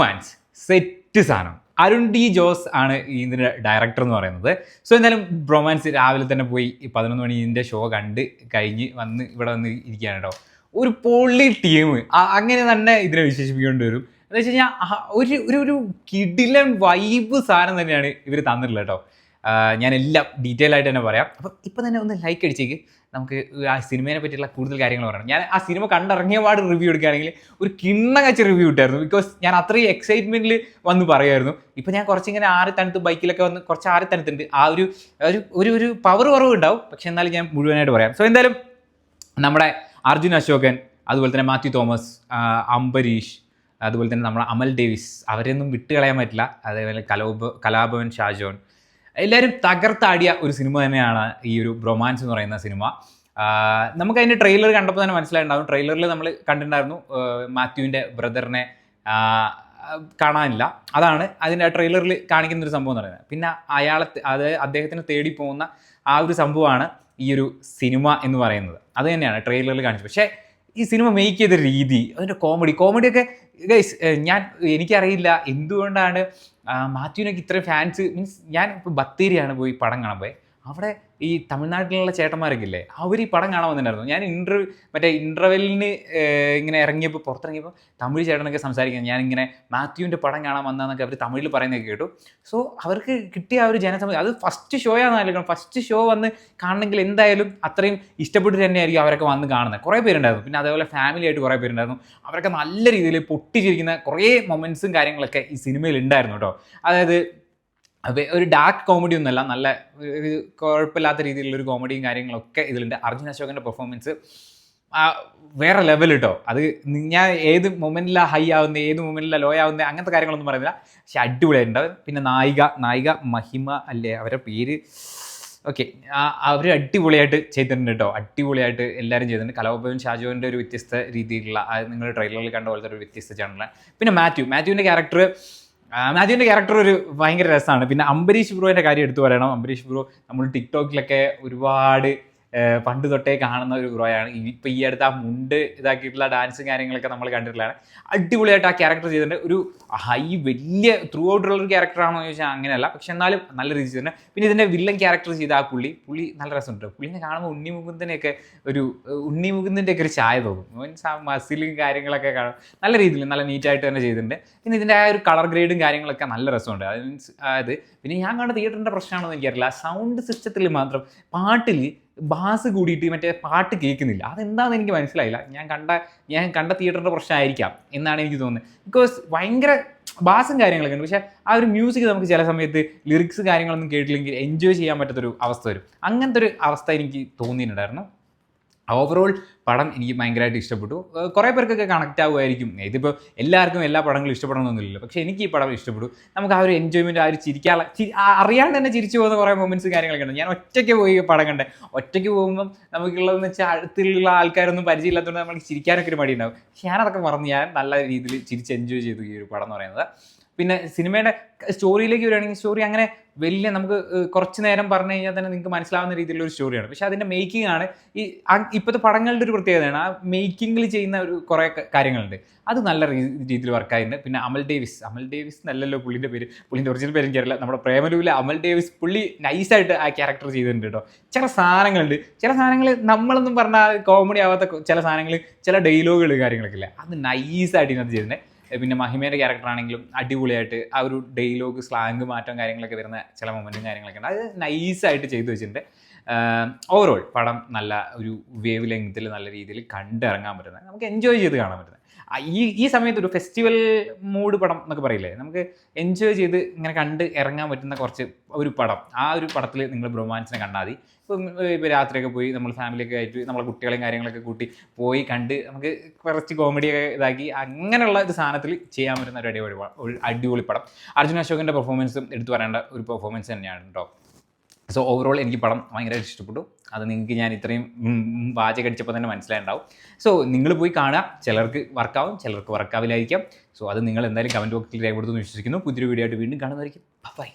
Fans set സാധനം. Arun D Jose ആണ് ഇതിന്റെ ഡയറക്ടർ എന്ന് പറയുന്നത്. സോ എന്തായാലും ബ്രൊമാൻസ് രാവിലെ തന്നെ പോയി പതിനൊന്ന് മണി ഇതിന്റെ ഷോ കണ്ട് കഴിഞ്ഞ് വന്ന് ഇവിടെ വന്ന് ഇരിക്കുകയാണ് കേട്ടോ. ഒരു പൊള്ളി ടീം അങ്ങനെ തന്നെ ഇതിനെ വിശേഷിപ്പിക്കേണ്ടി വരും. എന്ന് വെച്ച് കഴിഞ്ഞാൽ ഒരു ഒരു ഒരു കിടിലൻ വൈബ് സാധനം തന്നെയാണ് ഇവർ തന്നിട്ടുള്ളത് കേട്ടോ. ഞാൻ എല്ലാം ഡീറ്റെയിൽ ആയിട്ട് തന്നെ പറയാം. അപ്പം ഇപ്പം തന്നെ ഒന്ന് ലൈക്ക് അടിച്ചേക്ക്. നമുക്ക് ആ സിനിമയെ പറ്റിയുള്ള കൂടുതൽ കാര്യങ്ങൾ പറയണം ഞാൻ ആ സിനിമ കണ്ടിറങ്ങിയ പാട് റിവ്യൂ എടുക്കുകയാണെങ്കിൽ ഒരു കിണ്ണ കച്ച റിവ്യൂ ഇട്ടായിരുന്നു ബിക്കോസ് ഞാൻ അത്രയും എക്സൈറ്റ്മെന്റിൽ വന്ന് പറയുമായിരുന്നു. ഇപ്പം ഞാൻ കുറച്ചിങ്ങനെ ആറ് തണുത്ത് ബൈക്കിലൊക്കെ വന്ന് കുറച്ച് ആറ് തണുത്തുണ്ട് ആ ഒരു ഒരു ഒരു പവർ കുറവ് ഉണ്ടാവും പക്ഷെ എന്നാലും ഞാൻ മുഴുവനായിട്ട് പറയാം. സോ എന്തായാലും നമ്മുടെ അർജുൻ അശോകൻ അതുപോലെ തന്നെ മാത്യു തോമസ് അംബരീഷ് അതുപോലെ തന്നെ നമ്മുടെ അമൽ ഡേവിസ് അവരെയൊന്നും വിട്ടുകളയാൻ പറ്റില്ല. അതേപോലെ കലോഭ കലാഭവൻ ഷാജോൻ എല്ലാവരും തകർത്താടിയ ഒരു സിനിമ തന്നെയാണ് ഈ ഒരു ബ്രൊമാൻസ് എന്ന് പറയുന്ന സിനിമ. നമുക്ക് അതിന്റെ ട്രെയിലർ കണ്ടപ്പോൾ തന്നെ മനസ്സിലായിട്ടുണ്ടാവും ട്രെയിലറിൽ നമ്മൾ കണ്ടിട്ടുണ്ടായിരുന്നു മാത്യുവിന്റെ ബ്രദറിനെ കാണാനില്ല. അതാണ് അതിന്റെ ആ ട്രെയിലറിൽ കാണിക്കുന്ന ഒരു സംഭവം എന്ന് പറയുന്നത്. പിന്നെ അയാളെ അത് അദ്ദേഹത്തിന് തേടി പോകുന്ന ആ ഒരു സംഭവമാണ് ഈ ഒരു സിനിമ എന്ന് പറയുന്നത്. അത് തന്നെയാണ് ട്രെയിലറിൽ കാണിച്ചത്. പക്ഷേ ഈ സിനിമ മേക്ക് ചെയ്ത രീതി അതിന്റെ കോമഡി കോമഡിയൊക്കെ ഗൈസ് ഞാൻ എനിക്കറിയില്ല. എന്തുകൊണ്ടാണ് മാത്യുവിനൊക്കെ ഇത്രയും ഫാൻസ് മീൻസ് ഞാൻ ഇപ്പോൾ ബത്തേരിയാണ് പോയി പടം കാണാൻ പോയത് അവിടെ ഈ തമിഴ്നാട്ടിലുള്ള ചേട്ടന്മാരൊക്കെ അവർ ഈ പടം കാണാൻ വന്നിട്ടുണ്ടായിരുന്നു. ഞാൻ ഇന്റർവ്യൂ മറ്റേ ഇന്റർവെല്ലിന് ഇങ്ങനെ ഇറങ്ങിയപ്പോൾ പുറത്തിറങ്ങിയപ്പോൾ തമിഴ് ചേട്ടനൊക്കെ സംസാരിക്കുന്നത് ഞാനിങ്ങനെ മാത്യുവിന്റെ പടം കാണാൻ വന്നതെന്നൊക്കെ അവർ തമിഴിൽ പറയുന്നതൊക്കെ കേട്ടു. സോ അവർക്ക് കിട്ടിയ ആ ഒരു ജനസമ്മതി അത് ഫസ്റ്റ് ഷോ ആണെന്നാലും ഫസ്റ്റ് ഷോ വന്ന് കാണണമെങ്കിൽ എന്തായാലും അത്രയും ഇഷ്ടപ്പെട്ടിട്ട് തന്നെയായിരിക്കും അവരൊക്കെ വന്ന് കാണുന്നത്. കുറേ പേരുണ്ടായിരുന്നു. പിന്നെ അതേപോലെ ഫാമിലി ആയിട്ട് കുറേ പേരുണ്ടായിരുന്നു. അവരൊക്കെ നല്ല രീതിയിൽ പൊട്ടിച്ചിരിക്കുന്ന കുറേ മൊമെന്റ്സും കാര്യങ്ങളൊക്കെ ഈ സിനിമയിൽ ഉണ്ടായിരുന്നു കേട്ടോ. അതായത് അത് ഒരു ഡാർക്ക് കോമഡി ഒന്നുമല്ല. നല്ല ഒരു കുഴപ്പമില്ലാത്ത രീതിയിലുള്ളൊരു കോമഡിയും കാര്യങ്ങളൊക്കെ ഇതിലുണ്ട്. അർജുൻ അശോകന്റെ പെർഫോമൻസ് വേറെ ലെവൽ കേട്ടോ അത് ഞാൻ ഏത് മൊമെന്റിലാണ് ഹൈ ആവുന്നത് ഏത് മൊമെന്റിലാണ് ലോ ആവുന്നത് അങ്ങനത്തെ കാര്യങ്ങളൊന്നും പറയുന്നില്ല. പക്ഷെ അടിപൊളിയായിട്ടുണ്ട്. പിന്നെ നായിക നായിക മഹിമ അല്ലേ? അവരുടെ പേര്. ഓക്കെ അവർ അടിപൊളിയായിട്ട് ചെയ്തിട്ടുണ്ട് കേട്ടോ അടിപൊളിയായിട്ട് എല്ലാവരും ചെയ്തിട്ടുണ്ട്. കലാഭവൻ ഷാജുവിന്റെ ഒരു വ്യത്യസ്ത രീതിയിലുള്ള നിങ്ങൾ ട്രെയിലറിൽ കണ്ട പോലത്തെ ഒരു വ്യത്യസ്ത ചാനലാണ് പിന്നെ മാത്യു. മാത്യുവിന്റെ ക്യാരക്ടർ മാത്യുവിന്റെ ക്യാരക്ടർ ഒരു ഭയങ്കര രസമാണ്. പിന്നെ അംബരീഷ് ബ്രോയിന്റെ കാര്യം എടുത്തു പറയണം. അംബരീഷ് ബ്രോ നമ്മൾ ടിക്ടോക്കിലൊക്കെ ഒരുപാട് പണ്ട് തൊട്ടേ കാണുന്ന ഒരു ബ്രോയാണ് ഇപ്പൊ ഈ അടുത്ത് ആ മുണ്ട് ഇതാക്കിയിട്ടുള്ള ഡാൻസും കാര്യങ്ങളൊക്കെ നമ്മൾ കണ്ടിട്ടുള്ളതാണ്. അടിപൊളിയായിട്ട് ആ ക്യാരക്ടർ ചെയ്തിട്ടുണ്ട്. ഒരു ഹൈ വലിയ ത്രൂ ഔട്ടുള്ള ഒരു ക്യാരക്ടറാണോ എന്ന് ചോദിച്ചാൽ അങ്ങനെയല്ല. പക്ഷെ എന്നാലും നല്ല രീതി ചെയ്തിട്ടുണ്ട്. പിന്നെ ഇതിന്റെ വില്ലൻ ക്യാരക്ടർ ചെയ്ത ആ പുള്ളി പുള്ളി നല്ല രസമുണ്ട് പുള്ളിനെ കാണുമ്പോൾ ഉണ്ണി മുകുന്ദനെയൊക്കെ ഒരു ഉണ്ണി മുകുന്ദന്റെ ഒക്കെ ഒരു ചായ തോന്നും. ആ മസിലും കാര്യങ്ങളൊക്കെ കാണും. നല്ല രീതിയിൽ നല്ല നീറ്റായിട്ട് തന്നെ ചെയ്തിട്ടുണ്ട്. പിന്നെ ഇതിന്റെ ആ ഒരു കളർ ഗ്രേഡും കാര്യങ്ങളൊക്കെ നല്ല രസമുണ്ട്. അത് മീൻസ് അതായത് പിന്നെ ഞാൻ കണ്ട തിയേറ്ററിന്റെ പ്രശ്നമാണെന്ന് എനിക്കറിയില്ല. സൗണ്ട് സിസ്റ്റത്തിൽ മാത്രം പാട്ടിൽ ബാസ് കൂടിയിട്ട് മറ്റേ പാട്ട് കേൾക്കുന്നില്ല. അതെന്താണെന്ന് എനിക്ക് മനസ്സിലായില്ല. ഞാൻ കണ്ട ഞാൻ കണ്ട തിയേറ്ററിന്റെ പ്രശ്നമായിരിക്കാം എന്നാണ് എനിക്ക് തോന്നുന്നത്. ബിക്കോസ് ഭയങ്കര ബാസും കാര്യങ്ങളൊക്കെ ഉണ്ട്. പക്ഷേ ആ ഒരു മ്യൂസിക് നമുക്ക് ചില സമയത്ത് ലിറിക്സ് കാര്യങ്ങളൊന്നും കേട്ടില്ലെങ്കിൽ എൻജോയ് ചെയ്യാൻ പറ്റാത്തൊരു അവസ്ഥ വരും. അങ്ങനത്തെ ഒരു അവസ്ഥ എനിക്ക് തോന്നിയിട്ടുണ്ടായിരുന്നു. ഓവറോൾ പടം എനിക്ക് ഭയങ്കരമായിട്ട് ഇഷ്ടപ്പെട്ടു. കുറേ പേർക്കൊക്കെ കണക്റ്റ് ആവുമായിരിക്കും. ഇതിപ്പോൾ എല്ലാവർക്കും എല്ലാ പടങ്ങളും ഇഷ്ടപ്പെടണമെന്നൊന്നുമില്ല പക്ഷേ എനിക്ക് ഈ പടം ഇഷ്ടപ്പെട്ടു. നമുക്ക് ആ ഒരു എൻജോയ്മെന്റ് ആ ഒരു ചിരിക്കാനുള്ള അറിയാണ്ട് തന്നെ ചിരിച്ചു പോകുന്ന കുറേ മൊമെന്റ്സ് കാര്യങ്ങളൊക്കെ ഉണ്ട്. ഞാൻ ഒറ്റയ്ക്ക് പോയി പടം കണ്ടേ. ഒറ്റയ്ക്ക് പോകുമ്പം നമുക്കുള്ളതെന്ന് വെച്ചാൽ അടുത്തുള്ള ആൾക്കാരൊന്നും പരിചയമില്ലാത്തതുകൊണ്ട് നമുക്ക് ചിരിക്കാനൊക്കെ ഒരു മടിയുണ്ടാവും. പക്ഷേ ഞാനതൊക്കെ മറന്ന്. ഞാൻ നല്ല രീതിയിൽ ചിരിച്ച് എൻജോയ് ചെയ്തു ഈ ഒരു പടം എന്ന് പറയുന്നത്. പിന്നെ സിനിമയുടെ സ്റ്റോറിയിലേക്ക് വരികയാണെങ്കിൽ സ്റ്റോറി അങ്ങനെ വലിയ നമുക്ക് കുറച്ച് നേരം പറഞ്ഞു കഴിഞ്ഞാൽ തന്നെ നിങ്ങൾക്ക് മനസ്സിലാവുന്ന രീതിയിലുള്ള ഒരു സ്റ്റോറിയാണ്. പക്ഷേ അതിന്റെ മേക്കിംഗ് ആണ് ഈ ഇപ്പോഴത്തെ പടങ്ങളുടെ ഒരു പ്രത്യേകതയാണ്. ആ മേക്കിങ്ങിൽ ചെയ്യുന്ന ഒരു കുറേ കാര്യങ്ങളുണ്ട്. അത് നല്ല രീതിയിൽ രീതിയിൽ വർക്കായിട്ടുണ്ട് പിന്നെ അമൽ ഡേവിസ്. അമൽ ഡേവിസ് നല്ലല്ലോ പുള്ളിന്റെ പേര്. പുള്ളിന്റെ ഒറിജിനൽ പേര് എനിക്കറിയില്ല. നമ്മുടെ പ്രേമലൂരിലെ അമൽ ഡേവിസ് പുള്ളി നൈസായിട്ട് ആ ക്യാരക്ടർ ചെയ്തിട്ടുണ്ട് കേട്ടോ. ചില സാധനങ്ങളുണ്ട്. ചില സാധനങ്ങൾ നമ്മളൊന്നും പറഞ്ഞാൽ കോമഡി ആവാത്ത ചില സാധനങ്ങൾ ചില ഡയലോഗുകൾ കാര്യങ്ങളൊക്കെ ഇല്ല? അത് നൈസായിട്ട് ഇതിനകത്ത് ചെയ്തിട്ടുണ്ട്. പിന്നെ മഹിമേന്റെ ക്യാരക്ടറാണെങ്കിലും അടിപൊളിയായിട്ട് ആ ഒരു ഡയലോഗ് സ്ലാങ് മാറ്റം കാര്യങ്ങളൊക്കെ വരുന്ന ചില മൊമെന്റും കാര്യങ്ങളൊക്കെ ഉണ്ട് അത് നൈസായിട്ട് ചെയ്തു വെച്ചിട്ടുണ്ട്. ഓവറോൾ പടം നല്ല ഒരു വേവ് ലെങ്ത്തിൽ നല്ല രീതിയിൽ കണ്ടിറങ്ങാൻ പറ്റുന്നത് നമുക്ക് എൻജോയ് ചെയ്ത് കാണാൻ പറ്റുന്നത് ഈ ഈ സമയത്ത് ഒരു ഫെസ്റ്റിവൽ മൂഡ് പടം എന്നൊക്കെ പറയില്ലേ? നമുക്ക് എൻജോയ് ചെയ്ത് ഇങ്ങനെ കണ്ട് ഇറങ്ങാൻ പറ്റുന്ന കുറച്ച് ഒരു പടം. ആ ഒരു പടത്തിൽ നിങ്ങൾ ബ്രൊമാൻസിനെ കണ്ടാൽ മതി. ഇപ്പം ഇപ്പോൾ രാത്രിയൊക്കെ പോയി നമ്മൾ ഫാമിലിയൊക്കെ ആയിട്ട് നമ്മളെ കുട്ടികളെയും കാര്യങ്ങളൊക്കെ കൂട്ടി പോയി കണ്ട് നമുക്ക് കുറച്ച് കോമഡിയൊക്കെ ഇതാക്കി അങ്ങനെയുള്ള ഒരു സാധനത്തിൽ ചെയ്യാൻ പറ്റുന്ന ഒരു അടിപൊളി അടിപൊളി പടം. അർജുൻ അശോകന്റെ പെർഫോമൻസും എടുത്തു പറയേണ്ട ഒരു പെർഫോമൻസ് തന്നെയാണ് കേട്ടോ സോ ഓവറോൾ എനിക്ക് പടം ഭയങ്കരമായിട്ട് ഇഷ്ടപ്പെട്ടു. അത് നിങ്ങൾക്ക് ഞാൻ ഇത്രയും വാചക അടിച്ചപ്പോൾ തന്നെ മനസ്സിലായിണ്ടാവും. സോ നിങ്ങൾ പോയി കാണുക. ചിലർക്ക് വർക്കാവും ചിലർക്ക് വർക്കാവില്ലായിരിക്കാം സോ അത് നിങ്ങൾ എന്തായാലും കമന്റ് ബോക്സിൽ രേഖപ്പെടുത്തുമെന്ന് വിശ്വസിക്കുന്നു. പുതിയൊരു വീഡിയോ ആയിട്ട് വീണ്ടും കാണുന്നതായിരിക്കും. ബൈ